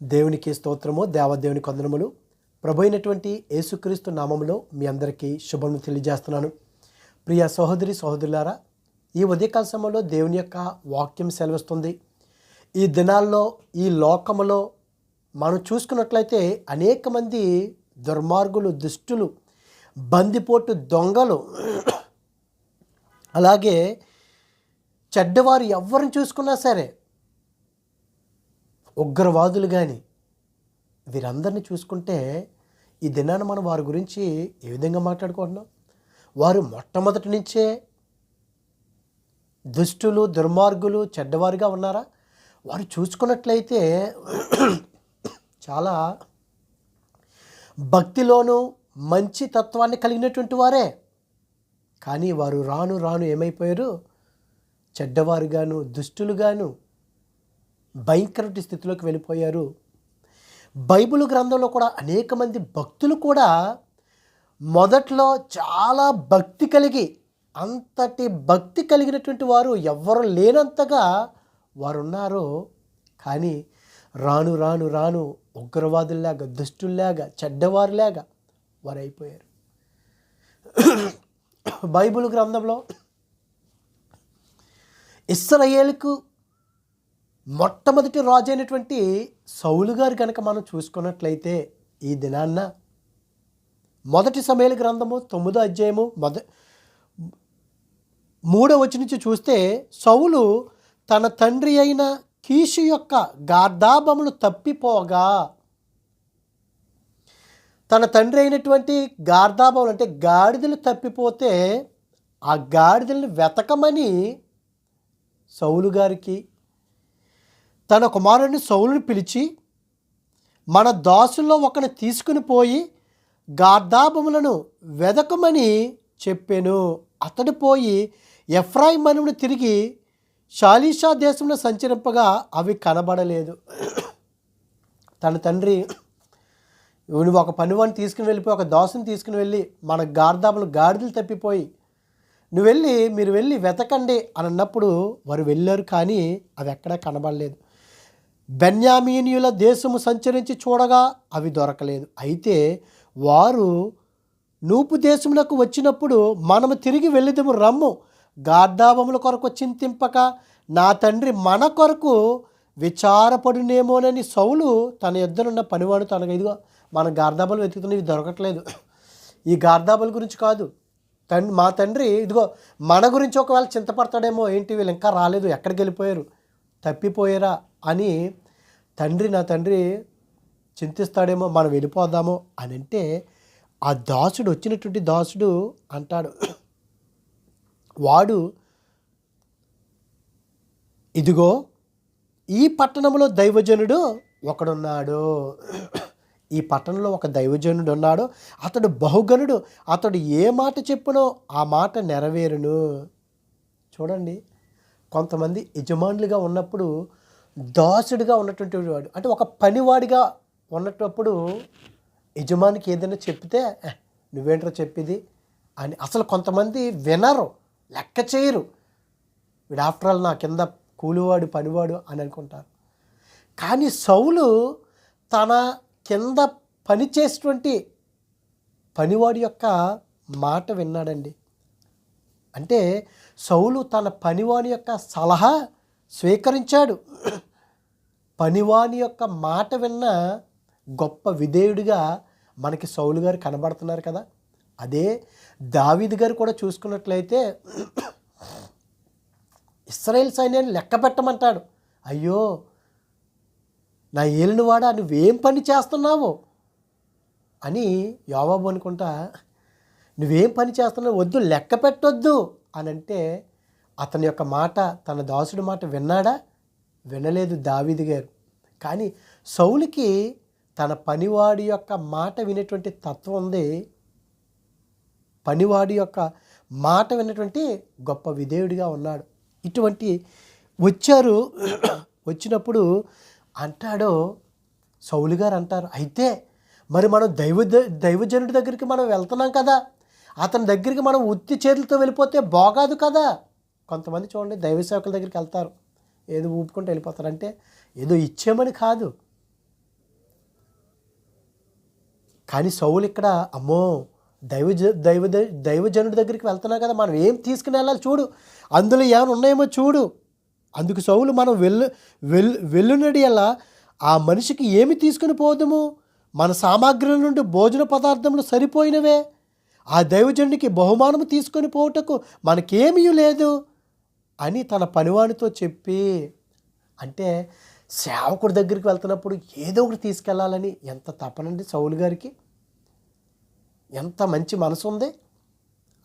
దేవునికి స్తోత్రము దేవదేవుని కొందనములు. ప్రభు అయినటువంటి యేసుక్రీస్తు నామములో మీ అందరికీ శుభము తెలియజేస్తున్నాను. ప్రియ సహోదరి సహోదరులారా ఈ ఉదయకాల సమయంలో దేవుని యొక్క వాక్యం సెలవిస్తుంది. ఈ దినాల్లో ఈ లోకములో మనం చూసుకున్నట్లయితే అనేక మంది దుర్మార్గులు దుష్టులు బందిపోటు దొంగలు అలాగే చెడ్డవారు ఎవరిని చూసుకున్నా సరే ఉగ్రవాదులు కానీ వీరందరిని చూసుకుంటే ఈ దినాన మనం వారి గురించి ఏ విధంగా మాట్లాడుకుంటున్నాం? వారు మొట్టమొదటి నుంచే దుష్టులు దుర్మార్గులు చెడ్డవారుగా ఉన్నారా? వారు చూసుకున్నట్లయితే చాలా భక్తిలోనూ మంచి తత్వాన్ని కలిగినటువంటి వారే. కానీ వారు రాను రాను ఏమైపోయారు? చెడ్డవారుగాను దుష్టులుగాను భయంకరటి స్థితిలోకి వెళ్ళిపోయారు. బైబిల్ గ్రంథంలో కూడా అనేక మంది భక్తులు కూడా మొదట్లో చాలా భక్తి కలిగి అంతటి భక్తి కలిగినటువంటి వారు ఎవ్వరు లేనంతగా వారు ఉన్నారు కానీ రాను రాను రాను ఉగ్రవాదుల్లాగా దుష్టుల్లాగా చెడ్డవారులాగా వారు అయిపోయారు బైబిల్ గ్రంథంలో ఇస్రాయేల్కు మొట్టమొదటి రాజు అయినటువంటి సౌలు గారు కనుక మనం చూసుకున్నట్లయితే ఈ దినాన్న మొదటి సమయాల గ్రంథము తొమ్మిదో అధ్యాయము మొద మూడో వచ్చి నుంచి చూస్తే సౌలు తన తండ్రి అయిన కీషు యొక్క గార్ధాబములు తప్పిపోగా తన తండ్రి అయినటువంటి గార్ధాబములు అంటే గాడిదలు తప్పిపోతే ఆ గాడిదలను వెతకమని సౌలు గారికి తన కుమారుడిని సౌలుని పిలిచి మన దాసుల్లో ఒకని తీసుకుని పోయి గార్ధాబములను వెదకమని చెప్పాను. అతడు పోయి ఎఫ్రాయి మనుని తిరిగి షాలీషా దేశంలో సంచరింపగా అవి కనబడలేదు. తన తండ్రి నువ్వు ఒక పనివాడిని తీసుకుని వెళ్ళిపోయి ఒక దోసను తీసుకుని వెళ్ళి మన గార్ధాములు గాడిదలు తప్పిపోయి నువ్వు వెళ్ళి మీరు వెళ్ళి వెతకండి అని అన్నప్పుడు వారు వెళ్ళారు కానీ అవి ఎక్కడా కనబడలేదు. బెన్యామీనియుల దేశము సంచరించి చూడగా అవి దొరకలేదు. అయితే వారు నూపు దేశములకు వచ్చినప్పుడు మనము తిరిగి వెళ్ళిదము రమ్ము. గార్ధాబముల కొరకు చింతింపక నా తండ్రి మన కొరకు విచారపడునేమోనని సౌలు తన ఇద్దరున్న పనివాడు తనకు ఇదిగో మన గార్ధాబలు వెతుకుతున్నవి దొరకట్లేదు. ఈ గార్ధాబల గురించి కాదు. తండ్రి మా తండ్రి ఇదిగో మన గురించి ఒకవేళ చింతపడతాడేమో ఏంటి వీళ్ళు ఇంకా రాలేదు ఎక్కడికి వెళ్ళిపోయారు? తప్పిపోయారా? అని తండ్రి నా తండ్రి చింతిస్తాడేమో మనం వెళ్ళిపోదామో అని అంటే ఆ దాసుడు వచ్చినటువంటి దాసుడు అంటాడు వాడు ఇదిగో ఈ పట్టణంలో దైవజనుడు ఒకడున్నాడు. ఈ పట్టణంలో ఒక దైవజనుడు ఉన్నాడు. అతడు బహుగనుడు అతడు ఏ మాట చెప్పునో ఆ మాట నెరవేరును. చూడండి కొంతమంది యజమానులుగా ఉన్నప్పుడు దాసుడిగా ఉన్నటువంటి వాడు. అంటే ఒక పనివాడిగా ఉన్నప్పుడు యజమానికి ఏదైనా చెప్తే నువ్వేంట్రా చెప్పేది? అని అసలు కొంతమంది వినరు లెక్క చేయరు. వీడు ఆఫ్టర్ ఆల్ నా కింద కూలివాడు పనివాడు అని అనుకుంటారు. కానీ సౌలు తన కింద పనిచేసేటువంటి పనివాడి యొక్క మాట విన్నాడండి. అంటే సౌలు తన పనివాడి యొక్క సలహా స్వీకరించాడు. పనివాని యొక్క మాట విన్న గొప్ప విధేయుడిగా మనకి సౌలు గారు కనబడుతున్నారు కదా. అదే దావీద్ గారు కూడా చూసుకున్నట్లయితే ఇస్రాయేల్ సైన్యాన్ని లెక్క పెట్టమంటాడు. అయ్యో నా ఏలినవాడా నువ్వేం పని చేస్తున్నావు? అని యోబాబు అనుకుంటా నువ్వేం పని చేస్తున్నావు? వద్దు లెక్క పెట్టొద్దు అని అంటే అతని యొక్క మాట తన దాసుడి మాట విన్నాడా? వినలేదు దావిది గారు. కానీ సౌలికి తన పనివాడి యొక్క మాట వినేటువంటి తత్వం ఉంది. పనివాడి యొక్క మాట విన్నటువంటి గొప్ప విధేయుడిగా ఉన్నాడు. ఇటువంటి వచ్చారు వచ్చినప్పుడు అంటాడు సౌలు గారు అంటారు అయితే మరి మనం దైవ దైవజనుడి దగ్గరికి మనం వెళ్తున్నాం కదా. అతని దగ్గరికి మనం ఉత్తి చేతులతో వెళ్ళిపోతే బాగాదు కదా. కొంతమంది చూడండి దైవ సేవకుల దగ్గరికి వెళ్తారు. ఏదో ఊపుకుంటూ వెళ్ళిపోతారు. అంటే ఏదో ఇచ్చేమని కాదు. కానీ సౌలు ఇక్కడ అమ్మో దైవ దైవ దైవజనుడి దగ్గరికి వెళ్తున్నా కదా మనం ఏం తీసుకుని వెళ్ళాలి చూడు. అందులో ఏమైనా ఉన్నాయేమో చూడు. అందుకు సౌలు మనం వెళ్ళు వెల్ వెళ్ళునడి అలా ఆ మనిషికి ఏమి తీసుకుని పోదుము? మన సామాగ్రుల నుండి భోజన పదార్థములు సరిపోయినవే. ఆ దైవజనుడికి బహుమానము తీసుకొని పోవుటకు మనకేమీ లేదు. అని తన పనివాడితో చెప్పి అంటే సేవకుడి దగ్గరికి వెళ్తున్నప్పుడు ఏదో ఒకటి తీసుకెళ్ళాలని ఎంత తపనండి సౌలు గారికి? ఎంత మంచి మనసు ఉంది?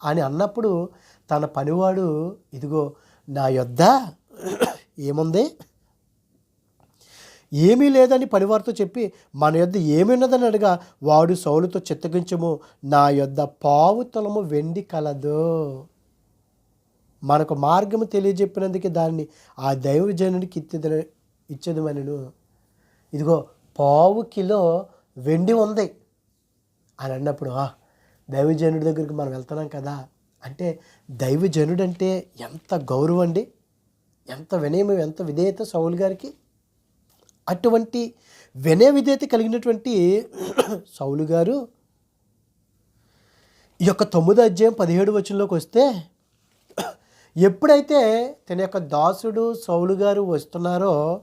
అని అన్నప్పుడు తన పనివాడు ఇదిగో నా యొద్ద ఏముంది? ఏమీ లేదని పనివారితో చెప్పి మన యొద్ద ఏమి ఉన్నదని అడగా వాడు సౌలుతో చిత్తగించము నా యొద్ద పావు తొలము వెండి కలదు. మనకు మార్గము తెలియజెప్పినందుకు దాన్ని ఆ దైవజనుడికి ఇచ్చేది ఇచ్చేదమనను ఇదిగో పావు కిలో వెండి ఉంది అని అన్నప్పుడు దైవజనుడి దగ్గరికి మనం వెళ్తున్నాం కదా. అంటే దైవజనుడు అంటే ఎంత గౌరవం అండి? ఎంత వినయం ఎంత విధేయత సౌలు గారికి? అటువంటి వినయ విధేయత కలిగినటువంటి సౌలు గారు ఈ యొక్క తొమ్మిదో అధ్యాయం పదిహేడు వచనంలోకి వస్తే ఎప్పుడైతే తన యొక్క దాసుడు సౌలు గారు వస్తున్నారో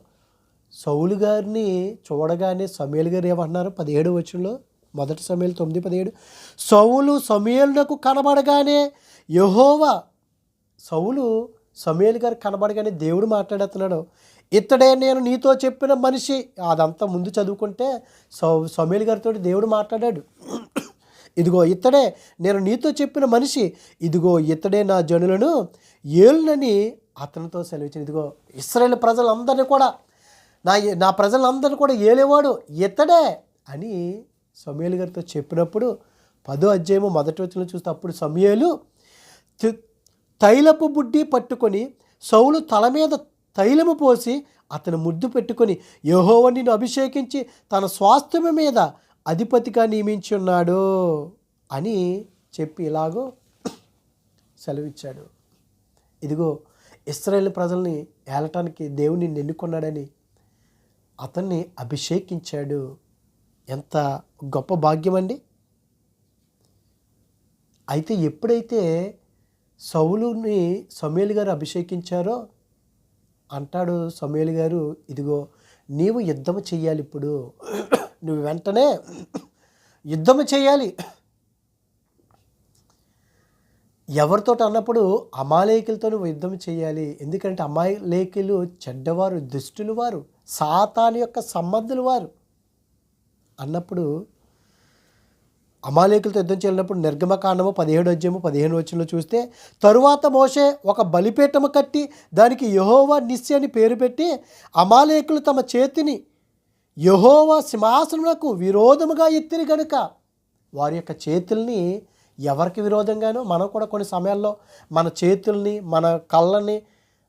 సౌలు గారిని చూడగానే సమీల్ గారు ఏమంటున్నారు? పదిహేడు వచనంలో మొదటి సమయాలు తొమ్మిది పదిహేడు. సౌలు సమేలునకు కనబడగానే యహోవా సౌలు సమయలు గారు కనబడగానే దేవుడు మాట్లాడుతున్నాడు. ఇతడే నేను నీతో చెప్పిన మనిషి. అదంతా ముందు చదువుకుంటే సౌ సమయలు గారితో దేవుడు మాట్లాడాడు. ఇదిగో ఇతడే నేను నీతో చెప్పిన మనిషి. ఇదిగో ఇతడే నా జనులను ఏలునని అతనితో సెలవిచ్చిన ఇదిగో ఇస్రాయేల్ ప్రజలందరినీ కూడా నా నా ప్రజలందరినీ కూడా ఏలేవాడు ఇతడే అని సమయలు గారితో చెప్పినప్పుడు పదో అధ్యాయము మొదటి వచ్చిన చూస్తే అప్పుడు సమయలు తైలపు బుడ్డి పట్టుకొని సౌలు తల మీద తైలము పోసి అతను ముద్దు పెట్టుకొని యెహోవా నిన్ను అభిషేకించి తన స్వాస్థ్యము మీద అధిపతిగా నియమించి ఉన్నాడు అని చెప్పి ఇలాగో సెలవిచ్చాడు. ఇదిగో ఇస్రాయేల్ ప్రజల్ని ఏలటానికి దేవుని ఎన్నుకున్నాడని అతన్ని అభిషేకించాడు. ఎంత గొప్ప భాగ్యం అండి. అయితే ఎప్పుడైతే సౌలుని సమేలు గారు అభిషేకించారో అంటాడు సమేలు గారు ఇదిగో నీవు యుద్ధము చెయ్యాలి ఇప్పుడు. నువ్వు వెంటనే యుద్ధము చేయాలి. ఎవరితో అన్నప్పుడు అమాలేకులతో నువ్వు యుద్ధం చేయాలి. ఎందుకంటే అమాలేకులు చెడ్డవారు దుష్టులు వారు సాతాను యొక్క సంబంధులు వారు. అన్నప్పుడు అమాలేకులతో యుద్ధం చేయాలన్నప్పుడు నిర్గమకాండము పదిహేడు అధ్యాయము పదిహేను వచ్చంలో చూస్తే తరువాత మోషే ఒక బలిపీఠము కట్టి దానికి యహోవా నిస్సి అని పేరు పెట్టి అమాలేకులు తమ చేతిని యహోవా సింహాసనములకు విరోధముగా ఎత్తిరి గనుక వారి యొక్క చేతుల్ని ఎవరికి విరోధంగానో మనం కూడా కొన్ని సమయాల్లో మన చేతుల్ని మన కళ్ళని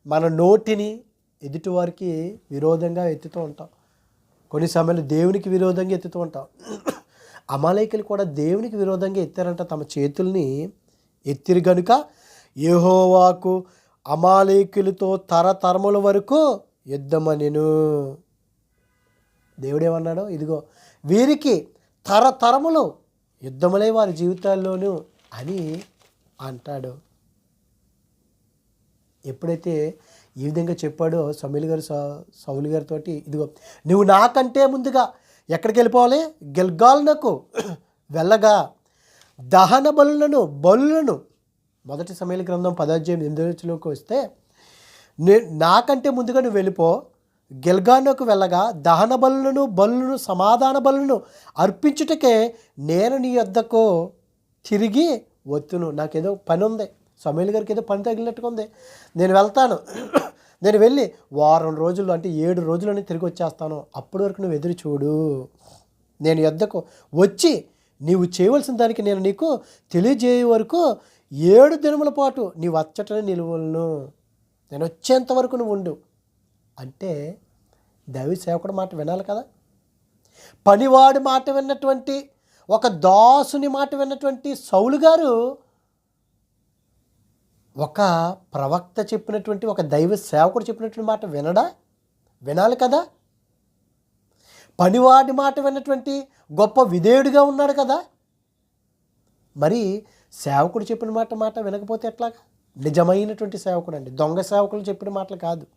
మన నోటిని ఎదుటివారికి విరోధంగా ఎత్తుతూ ఉంటాం. కొన్ని సమయాలు దేవునికి విరోధంగా ఎత్తుతూ ఉంటాం. అమాలయకులు కూడా దేవునికి విరోధంగా ఎత్తారంట. తమ చేతుల్ని ఎత్తిరు గనుక యహోవాకు అమాలేకులతో తరతరముల వరకు యుద్ధమనిను. దేవుడేమన్నాడు? ఇదిగో వీరికి తరతరములు యుద్ధములై వారి జీవితాల్లోనూ అని అంటాడు. ఎప్పుడైతే ఈ విధంగా చెప్పాడో సమీల్ గారు సౌ- సౌలు గారితో ఇదిగో నువ్వు నాకంటే ముందుగా ఎక్కడికి వెళ్ళిపోవాలి? గెల్గాల్నకు వెళ్ళగా. దహన బలులను బలులను మొదటి సమయాల గ్రంథం పదాధ్యాయం ఎనిమిదిలోకి వస్తే నాకంటే ముందుగా నువ్వు వెళ్ళిపో. గిల్గానుకు వెళ్ళగా దహన బలులను బలులను సమాధాన బలులను అర్పించుటకే నేను నీ వద్దకు తిరిగి వత్తును నాకేదో పని ఉంది. సమీల్ గారికి ఏదో పని తగిలినట్టుగా ఉంది. నేను వెళ్తాను. నేను వెళ్ళి వారం రోజులు అంటే ఏడు రోజులని తిరిగి వచ్చేస్తాను. అప్పటి వరకు నువ్వు ఎదురు చూడు. నేను ఎద్దకు వచ్చి నీవు చేయవలసిన దానికి నేను నీకు తెలియజేయ వరకు ఏడు దినముల పాటు నీ వచ్చటనే నిలువలను నేను వచ్చేంత వరకు నువ్వు ఉండు. అంటే దైవ సేవకుడు మాట వినాలి కదా. పనివాడి మాట విన్నటువంటి ఒక దాసుని మాట విన్నటువంటి సౌలు గారు ఒక ప్రవక్త చెప్పినటువంటి ఒక దైవ సేవకుడు చెప్పినటువంటి మాట వినడా? వినాలి కదా. పనివాడి మాట విన్నటువంటి గొప్ప విధేయుడిగా ఉన్నాడు కదా. మరి సేవకుడు చెప్పిన మాట మాట వినకపోతే ఎట్లాగా? నిజమైనటువంటి సేవకుడు అండి దొంగ సేవకులు చెప్పిన మాటలు కాదు.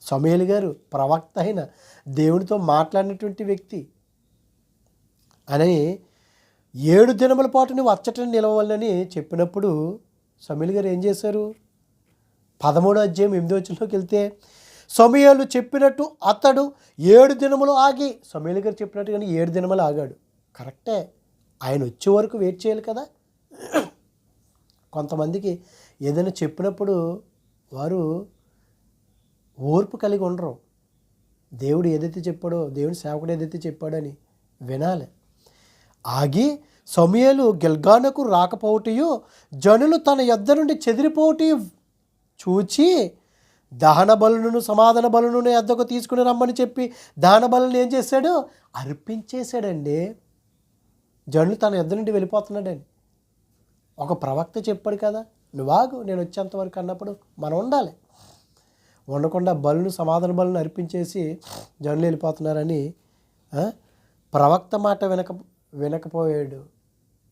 సమయలు గారు ప్రవక్త అయిన దేవునితో మాట్లాడినటువంటి వ్యక్తి. అని ఏడు దినముల పాటు నువ్వు అచ్చటని నిలవాలని చెప్పినప్పుడు సమీల్ గారు ఏం చేశారు? పదమూడో అధ్యాయం ఎనిమిదో వచ్చంలోకి వెళ్తే సమయాలు చెప్పినట్టు అతడు ఏడు దినములు ఆగి సమీల్ గారు చెప్పినట్టు కానీ ఏడు దినములు ఆగాడు. కరెక్టే. ఆయన వచ్చే వరకు వెయిట్ చేయాలి కదా. కొంతమందికి ఏదైనా చెప్పినప్పుడు వారు ఓర్పు కలిగి ఉండరు. దేవుడు ఏదైతే చెప్పాడో దేవుని సేవకుడు ఏదైతే చెప్పాడని వినాలి. ఆగి సమయలు గిల్గానకు రాకపోవటయు జనులు తన యొద్ద నుండి చెదిరిపోవటయు చూచి దహన బలును సమాధాన బలును ఎద్దకు తీసుకుని రమ్మని చెప్పి దహన బలును ఏం చేశాడు? అర్పించేశాడండి. జనులు తన ఎద్ద నుండి వెళ్ళిపోతున్నాడని ఒక ప్రవక్త చెప్పాడు కదా నువ్వాగు నేను వచ్చేంతవరకు అన్నప్పుడు మనం ఉండాలి. ఉండకుండా బలును సమాధాన బలును అర్పించేసి జనులు వెళ్ళిపోతున్నారని ప్రవక్త మాట వినక వినకపోయాడు.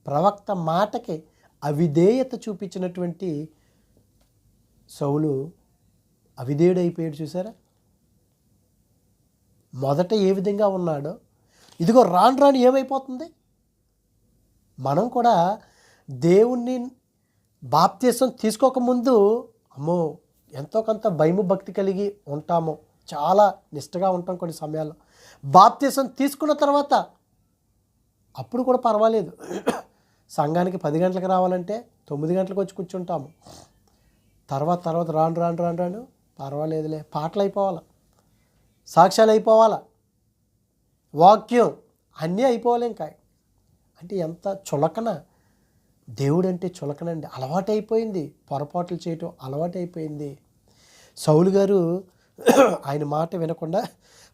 ప్రవక్త మాటకి అవిధేయత చూపించినటువంటి సౌలు అయిపోయాడు చూసారా? మొదట ఏ విధంగా ఉన్నాడో ఇదిగో రాను రాను ఏమైపోతుంది? మనం కూడా దేవుణ్ణి బాప్తీసం తీసుకోకముందు అమ్మో ఎంతో కొంత భయము భక్తి కలిగి ఉంటాము. చాలా నిష్టగా ఉంటాం కొన్ని సమయాల్లో. బాప్తీసం తీసుకున్న తర్వాత అప్పుడు కూడా పర్వాలేదు. సంఘానికి పది గంటలకు రావాలంటే తొమ్మిది గంటలకు వచ్చి కూర్చుంటాము. తర్వాత తర్వాత రాను రాను రాను రాను పర్వాలేదులే. పాటలు అయిపోవాలా? సాక్ష్యాలు అయిపోవాలా? వాక్యం అన్నీ అయిపోవాలి ఇంకా. అంటే ఎంత చులకన. దేవుడు అంటే చులకనండి. అలవాటైపోయింది. పొరపాట్లు చేయటం అలవాటైపోయింది. సౌలు గారు ఆయన మాట వినకుండా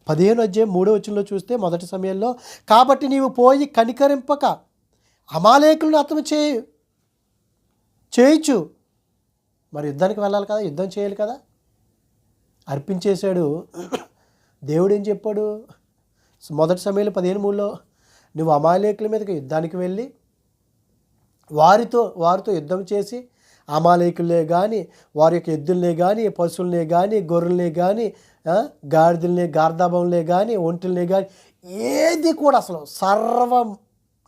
పదిహేను అధ్యాయం మూడో వచనంలో చూస్తే మొదటి సమయంలో కాబట్టి నీవు పోయి కనికరింపక అమాలేకులను అతను చేయు చేయొచ్చు మరి యుద్ధానికి వెళ్ళాలి కదా యుద్ధం చేయాలి కదా. అర్పించేశాడు. దేవుడు ఏం చెప్పాడు? మొదటి సమయంలో పదిహేను మూడులో నువ్వు అమాలేకుల మీదకి యుద్ధానికి వెళ్ళి వారితో వారితో యుద్ధం చేసి అమాలయకులే కానీ వారి యొక్క ఎద్దుల్నే కానీ పశువులనే కానీ గొర్రెలనే కానీ గాడిదల్నే గాడిదల్ని గార్ధాభంలే కానీ ఒంటిల్నే కానీ ఏది కూడా అసలు సర్వం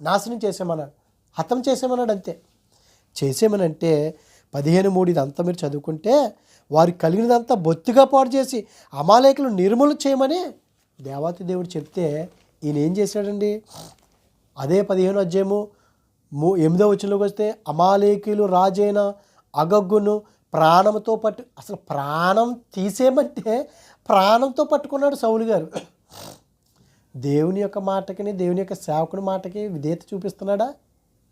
నాశనం చేసేమన్నాడు హతం చేసేమన్నాడు అంతే. చేసేమనంటే పదిహేను మూడు ఇదంతా మీరు చదువుకుంటే వారికి కలిగినదంతా బొత్తిగా పాడు చేసి అమాలయకులు నిర్మూలన చేయమని దేవాతి దేవుడు చెప్తే ఈయన ఏం చేశాడండి? అదే పదిహేను అధ్యాయము మూ ఎనిమిదో వచ్చినలోకి వస్తే అమాలేకులు రాజైన అగగ్గును ప్రాణంతో పట్టు అసలు ప్రాణం తీసేమంటే ప్రాణంతో పట్టుకున్నాడు సౌలు గారు. దేవుని యొక్క మాటకిని దేవుని యొక్క సేవకుని మాటకి విధేయత చూపిస్తున్నాడా?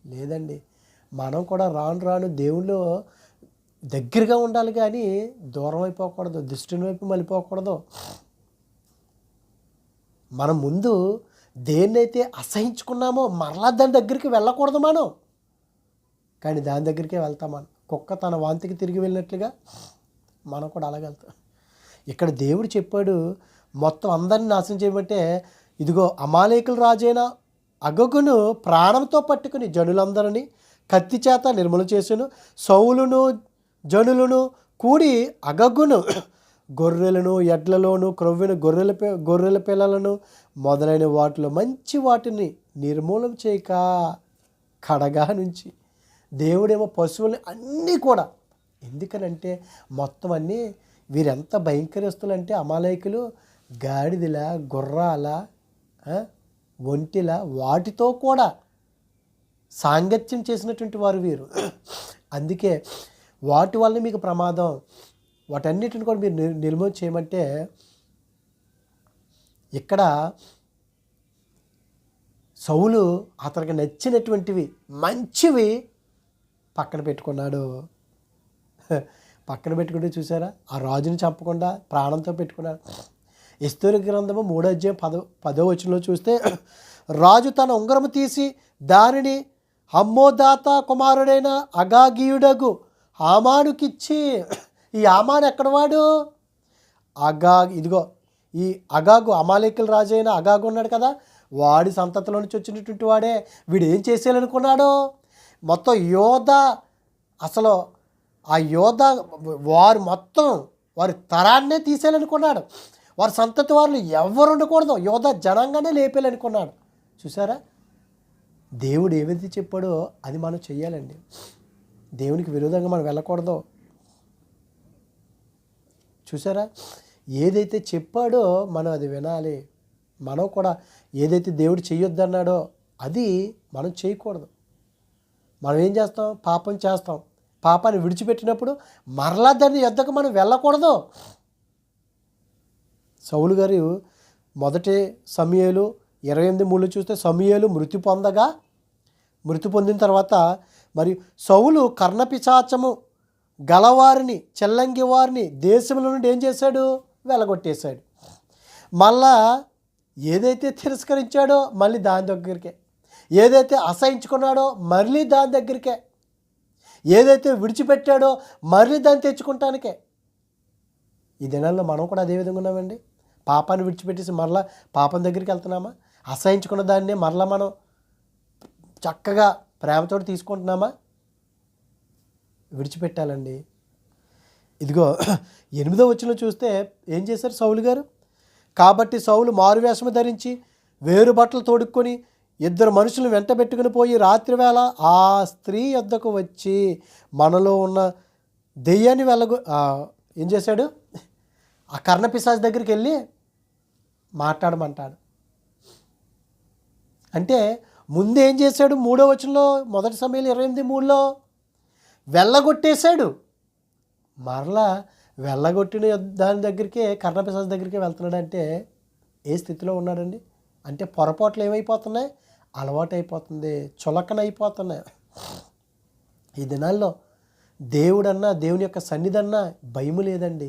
లేదండి. మనం కూడా రాను రాను దేవుళ్ళు దగ్గరగా ఉండాలి కానీ దూరం అయిపోకూడదు దృష్టిని వైపు మళ్ళీపోకూడదు మన ముందు దేన్నైతే అసహించుకున్నామో మరలా దాని దగ్గరికి వెళ్ళకూడదు మనం. కానీ దాని దగ్గరికే వెళ్తాం మనం. కుక్క తన వాంతికి తిరిగి వెళ్ళినట్లుగా మనం కూడా అలాగే వెళ్తాం. ఇక్కడ దేవుడు చెప్పాడు మొత్తం అందరిని నాశనం చేయమంటే ఇదిగో అమాలేకుల రాజైన అగగును ప్రాణంతో పట్టుకుని జనులందరినీ కత్తి చేత నిర్మూలన చేసాను. సౌలును జనులను కూడి అగగును గొర్రెలను ఎడ్లలోను క్రొవ్విన గొర్రెల పి- గొర్రెల పిల్లలను మొదలైన వాటిలో మంచి వాటిని నిర్మూలన చేయక కడగా నుంచి. దేవుడేమో పశువుల్ని అన్నీ కూడా. ఎందుకనంటే మొత్తం అన్నీ వీరెంత భయంకరిస్తులంటే అమాలయకులు గాడిదల గుర్రాల ఒంటిల వాటితో కూడా సాంగత్యం చేసినటువంటి వారు వీరు. అందుకే వాటి వల్ల మీకు ప్రమాదం. వాటన్నిటిని కూడా మీరు నిర్- నిర్మూలన చేయమంటే ఇక్కడ సౌలు అతనికి నచ్చినటువంటివి మంచివి పక్కన పెట్టుకున్నాడు. పక్కన పెట్టుకుంటే చూసారా? ఆ రాజుని చంపకుండా ప్రాణంతో పెట్టుకున్నాడు. ఇస్తూరి గ్రంథము మూడో అధ్యాయం పదో పదో వచనంలో చూస్తే రాజు తన ఉంగరము తీసి దానిని హమ్మోదాత కుమారుడైన అగాగీయుడగు ఆమానుకిచ్చి ఈ ఆమాను ఎక్కడ వాడు అగా ఇదిగో ఈ అగాగు అమాలేకుల రాజు అయిన అగాగు ఉన్నాడు కదా వాడి సంతతిలో నుంచి వచ్చినటువంటి వాడే. వీడు ఏం చేసేయాలనుకున్నాడు? మొత్తం యోధ అసలు ఆ యోధ వారు మొత్తం వారి తరాన్నే తీసేయాలనుకున్నాడు. వారి సంతతి వారు ఎవరు ఉండకూడదు. యోధ జనంగానే లేపేయాలనుకున్నాడు. చూసారా? దేవుడు ఏదైతే చెప్పాడో అది మనం చెయ్యాలండి. దేవునికి విరోధంగా మనం వెళ్ళకూడదు. చూసారా? ఏదైతే చెప్పాడో మనం అది వినాలి. మనం కూడా ఏదైతే దేవుడు చేయొద్దన్నాడో అది మనం చేయకూడదు. మనం ఏం చేస్తాం? పాపం చేస్తాం. పాపాన్ని విడిచిపెట్టినప్పుడు మరలా దాన్ని ఎద్దకు మనం వెళ్ళకూడదు. సౌలు గారు మొదటి సమయాలు ఇరవై ఎనిమిది మూడు చూస్తే సమయాలు మృతి పొందగా మృతి పొందిన తర్వాత మరియు సౌలు కర్ణపిశాచము గలవారిని చెల్లంగి వారిని దేశంలో నుండి ఏం చేశాడు? వెలగొట్టేశాడు. మళ్ళా ఏదైతే తిరస్కరించాడో మళ్ళీ దాని దగ్గరికే. ఏదైతే అసహించుకున్నాడో మళ్ళీ దాని దగ్గరికే. ఏదైతే విడిచిపెట్టాడో మళ్ళీ దాన్ని తెచ్చుకుంటానికే. ఈ దినాల్లో మనం కూడా అదే విధంగా ఉన్నామండి. పాపాన్ని విడిచిపెట్టేసి మరలా పాపం దగ్గరికి వెళ్తున్నామా? అసహించుకున్న దాన్ని మరలా మనం చక్కగా ప్రేమతో తీసుకుంటున్నామా? విడిచిపెట్టాలండి. ఇదిగో ఎనిమిదో వచ్చిన చూస్తే ఏం చేశారు సౌలు గారు? కాబట్టి సౌలు మారువేషము ధరించి వేరు బట్టలు తోడుక్కొని ఇద్దరు మనుషులు వెంట పెట్టుకుని పోయి రాత్రివేళ ఆ స్త్రీ వద్దకు వచ్చి మనలో ఉన్న దెయ్యాన్ని వెళ్ళగు ఏం చేశాడు? ఆ కర్ణపిశాచ్ దగ్గరికి వెళ్ళి మాట్లాడమంటాడు. అంటే ముందు ఏం చేశాడు? మూడో వచనంలో మొదటి సమయంలో ఇరవై ఎనిమిది మూడులో వెళ్ళగొట్టేశాడు. మరలా వెళ్ళగొట్టిన దాని దగ్గరికే కర్ణపిశాచ్ దగ్గరికే వెళ్తున్నాడు అంటే ఏ స్థితిలో ఉన్నాడండి? అంటే పొరపాట్లు ఏమైపోతున్నాయి? అలవాటు అయిపోతుంది చులకన అయిపోతున్నాయి ఈ దినాల్లో దేవుడన్నా దేవుని యొక్క సన్నిధన్నా భయము లేదండి.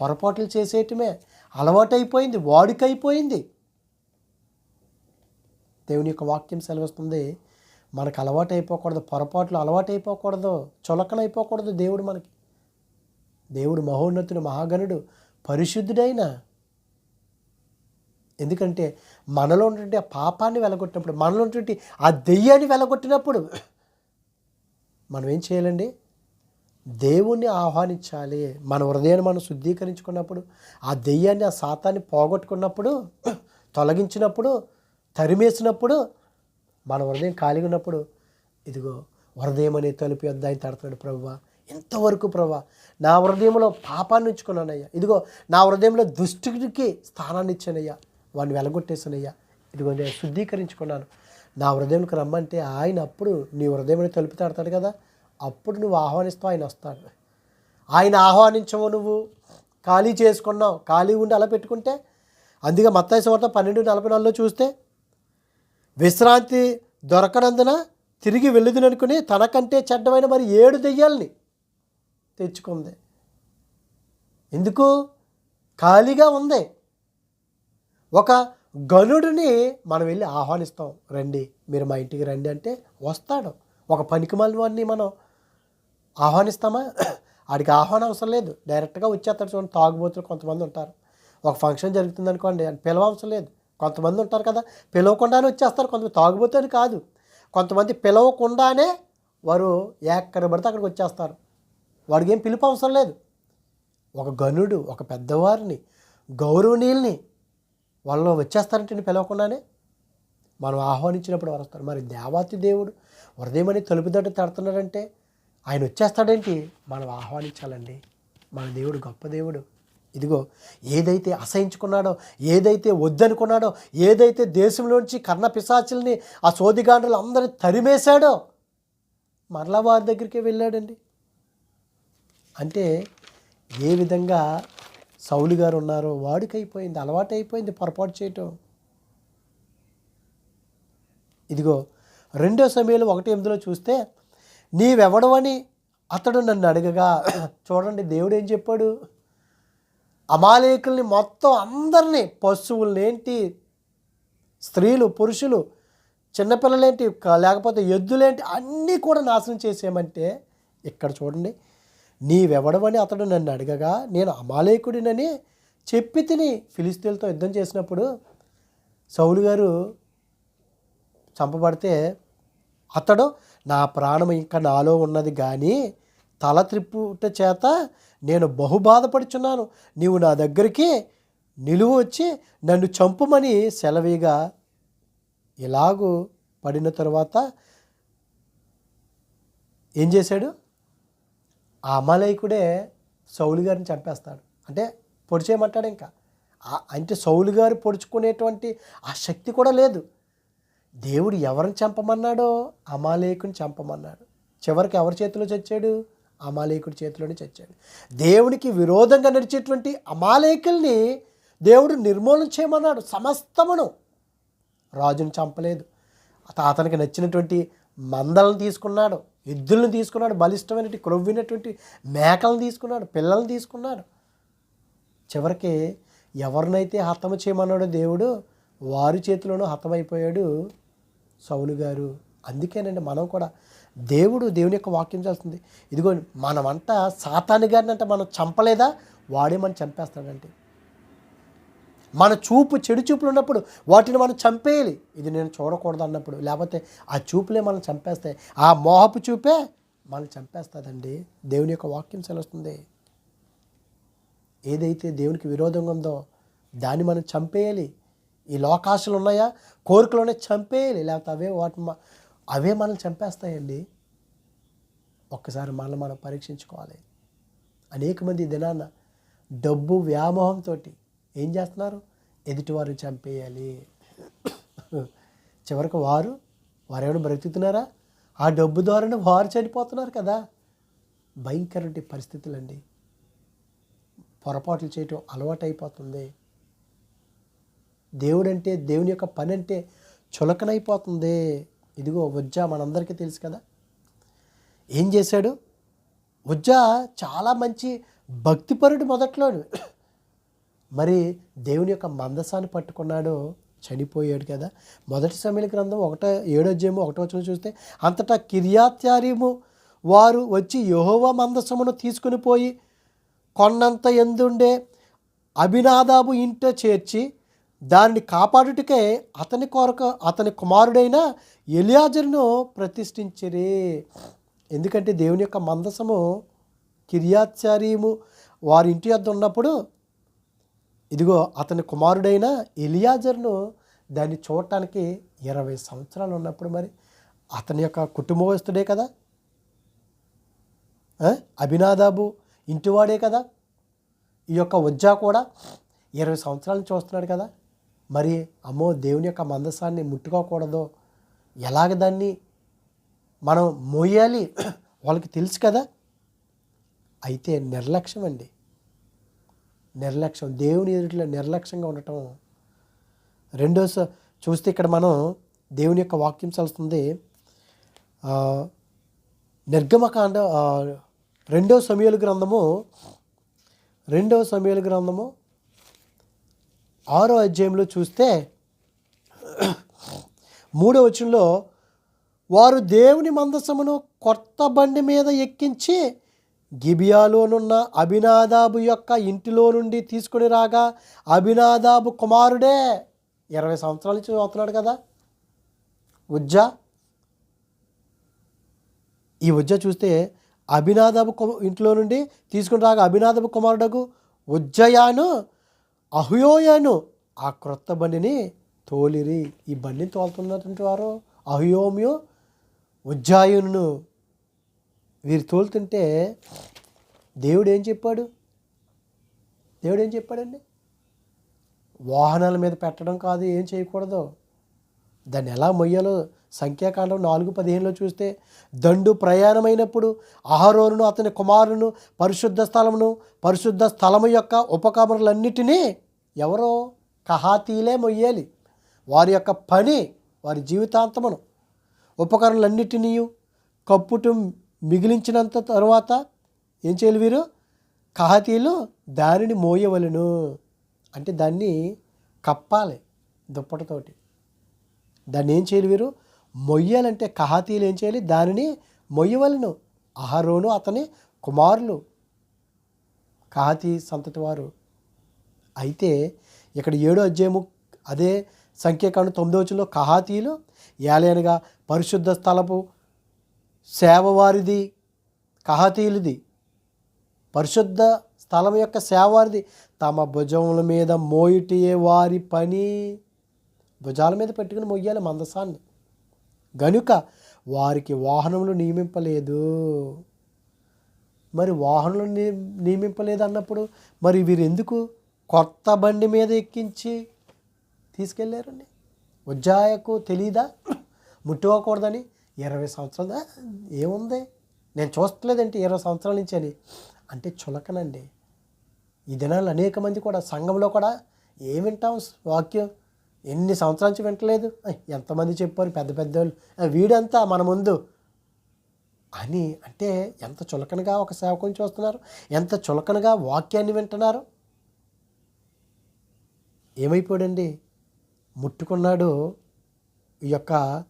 పొరపాట్లు చేసేయటమే. అలవాటైపోయింది వాడుకైపోయింది. దేవుని యొక్క వాక్యం సెలవిస్తుంది మనకు అలవాటు అయిపోకూడదు పొరపాట్లు అలవాటు అయిపోకూడదు చులకన అయిపోకూడదు దేవుడు మనకి. దేవుడు మహోన్నతుడు మహాగణుడు పరిశుద్ధుడైన. ఎందుకంటే మనలో ఉన్నటువంటి ఆ పాపాన్ని వెలగొట్టినప్పుడు మనలో ఉన్నటువంటి ఆ దెయ్యాన్ని వెలగొట్టినప్పుడు మనం ఏం చేయాలండి? దేవుణ్ణి ఆహ్వానించాలి. మన హృదయాన్ని మనం శుద్ధీకరించుకున్నప్పుడు ఆ దెయ్యాన్ని ఆ శాతాన్ని పోగొట్టుకున్నప్పుడు తొలగించినప్పుడు తరిమేసినప్పుడు మన హృదయం ఖాళీగా ఉన్నప్పుడు ఇదిగో హృదయం అనే తలుపు యొద్ద ఆయన తడుతున్నాడు ప్రభువా ఎంతవరకు ప్రభా? నా హృదయంలో పాపాన్ని ఉంచుకున్నానయ్యా. ఇదిగో నా హృదయంలో దుష్టుడికి స్థానాన్ని ఇచ్చానయ్యా. వాడిని వెలగొట్టేశానయ్యా. ఇదిగో నేను శుద్ధీకరించుకున్నాను. నా హృదయంకి రమ్మంటే ఆయన అప్పుడు నీ హృదయంలో తలుపుతాడతాడు కదా? అప్పుడు నువ్వు ఆహ్వానిస్తావు ఆయన వస్తాడు. ఆయన ఆహ్వానించవు నువ్వు. ఖాళీ చేసుకున్నావు. ఖాళీ ఉండి అలా పెట్టుకుంటే? అందుకే మత్తాయి సువార్త పన్నెండు నలభై నాలుగులో చూస్తే విశ్రాంతి దొరకనందున తిరిగి వెళ్ళుదుననుకుని తనకంటే చెడ్డమైన మరి ఏడు దెయ్యాల్ని తెచ్చుకుంది. ఎందుకు? ఖాళీగా ఉంది. ఒక గనుడిని మనం వెళ్ళి ఆహ్వానిస్తాం. రండి మీరు మా ఇంటికి రండి అంటే వస్తాడు. ఒక పనికి వాడిని మనం ఆహ్వానిస్తామా? ఆడికి ఆహ్వానం అవసరం లేదు. డైరెక్ట్గా వచ్చేస్తాడు చూడండి తాగుబోతులు కొంతమంది ఉంటారు. ఒక ఫంక్షన్ జరుగుతుంది అనుకోండి పిలవవసరం లేదు. కొంతమంది ఉంటారు కదా పిలవకుండానే వచ్చేస్తారు. కొంతమంది తాగుబోతుని కాదు. కొంతమంది పిలవకుండానే వారు ఎక్కడ పడితే అక్కడికి వచ్చేస్తారు. వాడికి ఏం పిలుపు అవసరం లేదు. ఒక గనుడు ఒక పెద్దవారిని గౌరవనీయుల్ని వాళ్ళు వచ్చేస్తారంటే పిలవకుండానే మనం ఆహ్వానించినప్పుడు వారు వస్తారు. మరి దేవాతి దేవుడు హృదయమని తలుపు తడుతున్నాడంటే ఆయన వచ్చేస్తాడేంటి? మనం ఆహ్వానించాలండి. మన దేవుడు గొప్ప దేవుడు. ఇదిగో ఏదైతే అసహించుకున్నాడో ఏదైతే వద్దనుకున్నాడో ఏదైతే దేశంలోంచి కర్ణ పిశాచుల్ని ఆ సోదిగాండ్రులు అందరిని తరిమేశాడో మరలా వారి దగ్గరికి వెళ్ళాడండి. అంటే ఏ విధంగా సౌలు గారు ఉన్నారో వాడికైపోయింది అలవాటు అయిపోయింది పొరపాటు చేయటం. ఇదిగో రెండో సమయంలో ఒకటి ఎనిమిదిలో చూస్తే నీవెవడవని అతడు నన్ను అడగగా చూడండి దేవుడు ఏం చెప్పాడు? అమాలేకుల్ని మొత్తం అందరినీ పశువుల్ని ఏంటి స్త్రీలు పురుషులు చిన్నపిల్లలేంటి లేకపోతే ఎద్దులేంటి అన్నీ కూడా నాశనం చేసేయమంటే ఇక్కడ చూడండి నీవెవడవని అతడు నన్ను అడగగా నేను అమాలేకుడినని చెప్పి తిని ఫిలిస్తీన్లతో యుద్ధం చేసినప్పుడు సౌలు గారు చంపబడితే అతడు నా ప్రాణం ఇంకా నాలో ఉన్నది కానీ తల త్రిప్పుట చేత నేను బహు బాధపడుచున్నాను నీవు నా దగ్గరికి నిలువ వచ్చి నన్ను చంపుమని సెలవీగా ఇలాగూ పడిన తర్వాత ఏం చేశాడు? ఆ అమాలయకుడే సౌలు గారిని చంపేస్తాడు. అంటే పొడిచేయమంటాడు ఇంకా. అంటే సౌలు గారు పొడుచుకునేటువంటి ఆ శక్తి కూడా లేదు. దేవుడు ఎవరిని చంపమన్నాడో అమాలేకుని చంపమన్నాడు. చివరికి ఎవరి చేతిలో చచ్చాడు? అమాలేకుడి చేతిలోనే చచ్చాడు. దేవునికి విరోధంగా నడిచేటువంటి అమాలేకుల్ని దేవుడు నిర్మూలన చేయమన్నాడు. సమస్తమును రాజుని చంపలేదు. అతనికి నచ్చినటువంటి మందలను తీసుకున్నాడు. ఎద్దులను తీసుకున్నాడు బలిష్టమైనటువంటి క్రొవ్వినటువంటి మేకలను తీసుకున్నాడు పిల్లల్ని తీసుకున్నాడు. చివరికి ఎవరినైతే హతము చేయమన్నాడో దేవుడు వారి చేతిలోనూ హతమైపోయాడు సౌలు గారు. అందుకేనండి మనం కూడా దేవుడు దేవుని యొక్క వాక్యం చేస్తుంది. ఇదిగో మనమంట సాతాని గారిని అంటే మనం చంపలేదా? వాడే మనం చంపేస్తాడంటే. మన చూపు చెడు చూపులు ఉన్నప్పుడు వాటిని మనం చంపేయాలి. ఇది నేను చూడకూడదు అన్నప్పుడు. లేకపోతే ఆ చూపులే మనం చంపేస్తాయి ఆ మోహపు చూపే మనం చంపేస్తుందండి. దేవుని యొక్క వాక్యం సెలవుస్తుంది ఏదైతే దేవునికి విరోధంగా ఉందో దాన్ని మనం చంపేయాలి. ఈ లోకాశలు ఉన్నాయా? కోరికలోనే చంపేయాలి. లేకపోతే అవే వాటి అవే మనం చంపేస్తాయండి. ఒక్కసారి మనల్ని మనం పరీక్షించుకోవాలి. అనేక మంది దినాన డబ్బు వ్యామోహంతో ఏం చేస్తున్నారు? ఎదుటివారు చంపేయాలి. చివరికి వారు వారేమైనా బ్రతుకుతున్నారా? ఆ డబ్బు ద్వారానే వారు చనిపోతున్నారు కదా. భయంకరమైన పరిస్థితులండి. పొరపాట్లు చేయటం అలవాటు అయిపోతుంది దేవుడంటే దేవుని యొక్క పని అంటే చులకనైపోతుంది. ఇదిగో ఉజ్జా మనందరికీ తెలుసు కదా. ఏం చేశాడు? ఉజ్జా చాలా మంచి భక్తిపరుడు మొదట్లో మరి దేవుని యొక్క మందసాన్ని పట్టుకున్నాడు చనిపోయాడు కదా. మొదటి సమయాల గ్రంథం ఒకటో ఏడో అధ్యాయము ఒకటో వచ్చిన చూస్తే అంతటా కిర్యాత్యారీము వారు వచ్చి యహోవ మందసమును తీసుకుని పోయి కొన్నంత ఎందుండే అభినాదాబు ఇంట చేర్చి దాన్ని కాపాడుటకే అతని కొరకు అతని కుమారుడైన ఎలియాజరును ప్రతిష్ఠించరే. ఎందుకంటే దేవుని యొక్క మందసము కిర్యాత్సారీము వారి ఇంటి వద్ద ఉన్నప్పుడు ఇదిగో అతని కుమారుడైన ఎలియాజర్ను దాన్ని చూడటానికి ఇరవై సంవత్సరాలు ఉన్నప్పుడు మరి అతని యొక్క కుటుంబస్తుడే కదా? అభినాదాబు ఇంటివాడే కదా? ఈ యొక్క ఉజ్జా కూడా ఇరవై సంవత్సరాలు చూస్తున్నాడు కదా? మరి అమ్మో దేవుని యొక్క మందసాన్ని ముట్టుకోకూడదు. ఎలాగ దాన్ని మనం మోయాలి? వాళ్ళకి తెలుసు కదా? అయితే నిర్లక్ష్యం అండి నిర్లక్ష్యం దేవుని ఎదుటిలో నిర్లక్ష్యంగా ఉండటం. రెండో స- చూస్తే ఇక్కడ మనం దేవుని యొక్క వాక్యం చలుస్తుంది నిర్గమకాండ రెండవ రెండో సమయాల గ్రంథము రెండో సమయాల గ్రంథము ఆరో అధ్యాయంలో చూస్తే మూడో వచనంలో వారు దేవుని మందసమును కొత్త బండి మీద ఎక్కించి గిబియాలోనున్న అభినాదాబు యొక్క ఇంటిలో నుండి తీసుకుని రాగా అభినాదాబు కుమారుడే! ఇరవై సంవత్సరాల నుంచి చదువుతున్నాడు కదా. ఉజ్జా. ఈ ఉజ్జ చూస్తే అభినాదాబు కు- ఇంట్లో నుండి తీసుకుని రాగా అభినాదబు కుమారుడకు ఉజ్జయాను అహుయోయాను ఆ క్రొత్త బండిని తోలిరి. ఈ బండిని తోలుతున్నటువంటి వారు అహుయోమ్యు ఉజ్జాయును వీరు తోలుతుంటే దేవుడు ఏం చెప్పాడు? దేవుడు ఏం చెప్పాడండి? వాహనాల మీద పెట్టడం కాదు ఏం చేయకూడదు. దాన్ని ఎలా మొయ్యాలో సంఖ్యాకాండం నాలుగు పదిహేనులో చూస్తే దండు ప్రయాణమైనప్పుడు అహరోను అతని కుమారును పరిశుద్ధ స్థలమును పరిశుద్ధ స్థలము యొక్క ఉపకమరులన్నిటినీ ఎవరో కహాతీలే మొయ్యాలి. వారి యొక్క పని వారి జీవితాంతమును ఉపకరణలన్నిటినీ కప్పుటం మిగిలించినంత తరువాత ఏం చేయాలి వీరు? కహాతీలు దానిని మోయవలను. అంటే దాన్ని కప్పాలి దుప్పటితోటి. దాన్ని ఏం చేయాలి వీరు? మొయ్యాలంటే కహాతీలు ఏం చేయాలి? దానిని మొయ్యవలను. అహరోను అతని కుమారులు. కహాతీ సంతతి వారు. అయితే ఇక్కడ ఏడో అధ్యాయము అదే సంఖ్యాకాండ తొమ్మిదో వచ్చంలో కహాతీలు ఏలయనగా పరిశుద్ధ స్థలపు సేవవారిది కహతీలిది పరిశుద్ధ స్థలం యొక్క సేవారిది తమ భుజముల మీద మోయిటియే వారి పని. భుజాల మీద పెట్టుకుని మొయ్యాలి మందసాన్ని. గనుక వారికి వాహనములు నియమింపలేదు. మరి వాహనములు ని- నియమింపలేదు అన్నప్పుడు మరి వీరు ఎందుకు కొత్త బండి మీద ఎక్కించి తీసుకెళ్ళారండి ఉజ్జాయకు తెలీదా? ముట్టుకోకూడదని ఇరవై సంవత్సరాలు ఏముంది? నేను చూస్తలేదంటే ఇరవై సంవత్సరాల నుంచి అని. అంటే చులకనండి. ఈ దినాలు అనేక మంది కూడా సంఘంలో కూడా ఏం వింటాం? వాక్యం. ఎన్ని సంవత్సరాల నుంచి వింటలేదు? ఎంతమంది చెప్పారు? పెద్ద పెద్ద వాళ్ళు వీడంతా మన ముందు. అని అంటే ఎంత చులకనగా ఒక సేవకుని చూస్తున్నారు? ఎంత చులకనగా వాక్యాన్ని వింటున్నారు? ఏమైపోయాడండి? ముట్టుకున్నాడు. ఈ యొక్క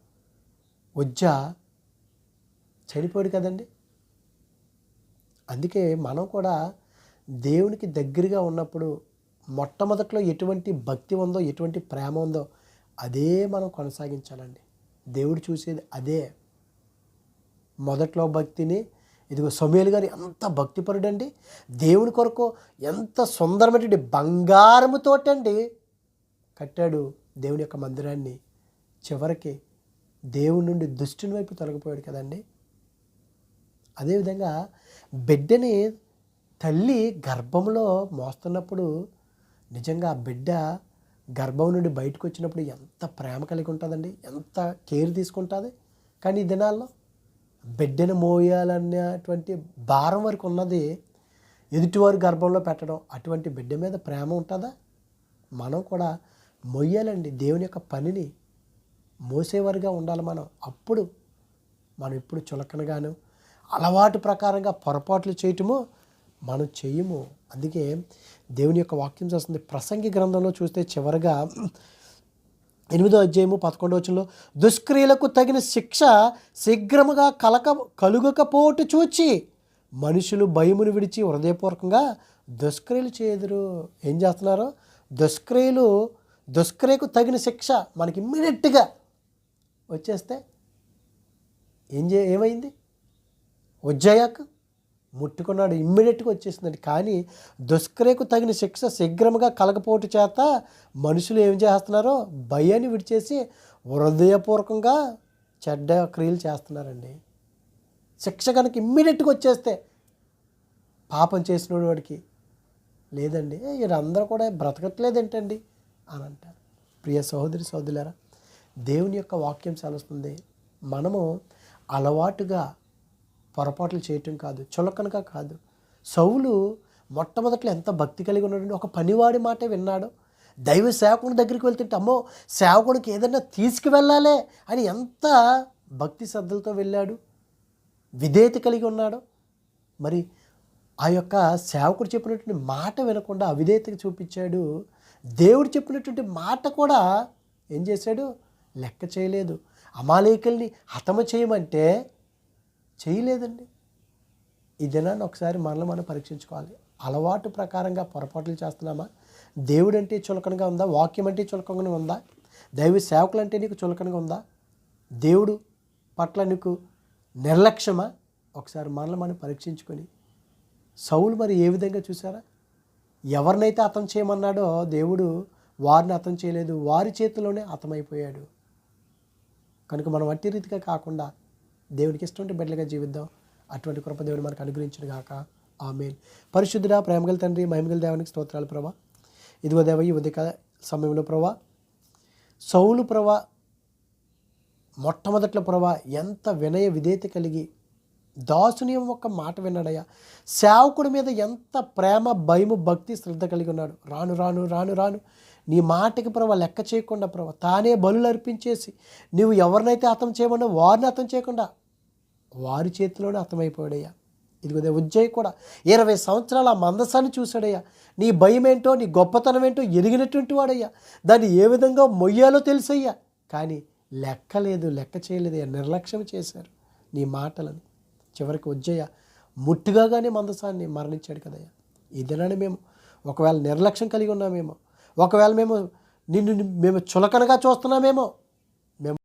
ఉజ్జ చెడిపోయాడు కదండి. అందుకే మనం కూడా దేవునికి దగ్గరగా ఉన్నప్పుడు మొట్టమొదట్లో ఎటువంటి భక్తి ఉందో ఎటువంటి ప్రేమ ఉందో అదే మనం కొనసాగించాలండి. దేవుడు చూసేది అదే. మొదట్లో భక్తిని ఇదిగో సమేలు గారు ఎంత భక్తిపరుడండి. దేవుని కొరకు ఎంత సుందరమైనటువంటి బంగారముతోటండి కట్టాడు దేవుని యొక్క మందిరాన్ని చివరికి. దేవుని నుండి దుష్టుని వైపు తొలగిపోయాడు కదండి. అదేవిధంగా బిడ్డని తల్లి గర్భంలో మోస్తున్నప్పుడు నిజంగా ఆ బిడ్డ గర్భం నుండి బయటకు వచ్చినప్పుడు ఎంత ప్రేమ కలిగి ఉంటుందండి ఎంత కేర్ తీసుకుంటుంది. కానీ ఈ దినాల్లో బిడ్డను మోయాలనేటువంటి భారం వరకు ఉన్నది ఎదుటివారి గర్భంలో పెట్టడం అటువంటి బిడ్డ మీద ప్రేమ ఉంటుందా? మనం కూడా మొయ్యాలండి దేవుని యొక్క పనిని. మోసేవారిగా ఉండాలి మనం. అప్పుడు మనం ఇప్పుడు చులకనగాను అలవాటు ప్రకారంగా పొరపాట్లు చేయటము మనం చేయము. అందుకే దేవుని యొక్క వాక్యం చేస్తుంది. ప్రసంగి గ్రంథంలో చూస్తే చివరిగా ఎనిమిదో అధ్యాయము పదకొండో వచనంలో దుష్క్రియలకు తగిన శిక్ష శీఘ్రముగా కలక కలుగకపోటు చూచి మనుషులు భయమును విడిచి హృదయపూర్వకంగా దుష్క్రియలు చేయదురు. ఏం చేస్తున్నారు? దుష్క్రియలు దుష్క్రియకు తగిన శిక్ష మనకి ఇమ్మీడియట్గా వచ్చేస్తే ఏం చే ఏమైంది? ఉజ్జయాకు ముట్టుకున్నాడు ఇమ్మీడియట్గా వచ్చేసిందండి. కానీ దుష్క్రియకు తగిన శిక్ష శీఘ్రంగా కలగపోటు చేత మనుషులు ఏం చేస్తున్నారో భయాన్ని విడిచేసి హృదయపూర్వకంగా చెడ్డ క్రియలు చేస్తున్నారండి. శిక్ష కనుక ఇమ్మీడియట్గా వచ్చేస్తే పాపం చేసిన వాడికి లేదండి. వీరందరూ కూడా బ్రతకట్లేదేంటండి? అని అంటారు. ప్రియ సహోదరి సోదరులారా దేవుని యొక్క వాక్యం సెలవుస్తుంది మనము అలవాటుగా పొరపాట్లు చేయటం కాదు చులకనగా కాదు. సౌలు మొట్టమొదట్లో ఎంత భక్తి కలిగి ఉన్నాడండి ఒక పనివాడి మాటే విన్నాడు. దైవ సేవకుని దగ్గరికి వెళ్తుంటే అమ్మో సేవకుడికి ఏదైనా తీసుకువెళ్ళాలే అని ఎంత భక్తి శ్రద్ధలతో వెళ్ళాడు. విధేయత కలిగి ఉన్నాడు. మరి ఆ యొక్క సేవకుడు చెప్పినటువంటి మాట వినకుండా అవిధేయతకి చూపించాడు. దేవుడు చెప్పినటువంటి మాట కూడా ఏం చేశాడు? లెక్క చేయలేదు. అమాలేకుల్ని హతమ చేయమంటే చేయలేదండి. ఈ ఒకసారి మనల్ని మనం పరీక్షించుకోవాలి. అలవాటు ప్రకారంగా పొరపాట్లు చేస్తున్నామా? దేవుడు అంటే చులకనగా ఉందా? వాక్యం అంటే చులకనగా ఉందా? దైవ సేవకులు అంటే నీకు చులకనగా ఉందా? దేవుడు పట్ల నీకు నిర్లక్ష్యమా? ఒకసారి మనల్ని మనం పరీక్షించుకొని. సౌలు మరి ఏ విధంగా చూసారా ఎవరినైతే అతం చేయమన్నాడో దేవుడు వారిని అతం చేయలేదు. వారి చేతిలోనే అతమైపోయాడు కనుక మనం అట్టి రీతిగా కాకుండా దేవునికి ఇష్టం బిడ్డలుగా జీవిద్దాం. అటువంటి కృప దేవుని మనకు అనుగ్రహించిన గాక. ఆమెన్. పరిశుద్ధుడ ప్రేమగల తండ్రి మహిమగల దేవునికి స్తోత్రాలు ప్రభా. ఇదిగో దేవ ఈ ఉదయ సమయంలో ప్రభా సౌలు ప్రభా మొట్టమొదట్లో ప్రభా ఎంత వినయ విధేయత కలిగి దాసుని ఒక మాట విన్నాడయ్యా. సేవకుడి మీద ఎంత ప్రేమ భయము భక్తి శ్రద్ధ కలిగి ఉన్నాడు. రాను రాను రాను రాను. నీ మాటకి ప్రభా లెక్క చేయకుండా ప్రభా తానే బలులు అర్పించేసి నువ్వు ఎవరినైతే అతం చేయమన్నా వారిని అతం చేయకుండా వారి చేతిలోనే అర్థమైపోయాడయ్యా ఇదిగోదే ఉజ్జయ్ కూడా ఇరవై సంవత్సరాల ఆ మందసాన్ని చూశాడయ్యా. నీ భయం ఏంటో నీ గొప్పతనం ఏంటో ఎరిగినటువంటి వాడయ్యా. దాన్ని ఏ విధంగా మొయ్యాలో తెలుసయ్యా. కానీ లెక్క లేదు లెక్క చేయలేదు నిర్లక్ష్యం చేశారు నీ మాటలను. చివరికి ఉజ్జయ్య ముట్టుగానే మందసాన్ని మరణించాడు కదయ్యా. ఈ దినాన్ని మేము ఒకవేళ నిర్లక్ష్యం కలిగి ఉన్నామేమో ఒకవేళ మేము నిన్ను మేము చులకనగా చూస్తున్నామేమో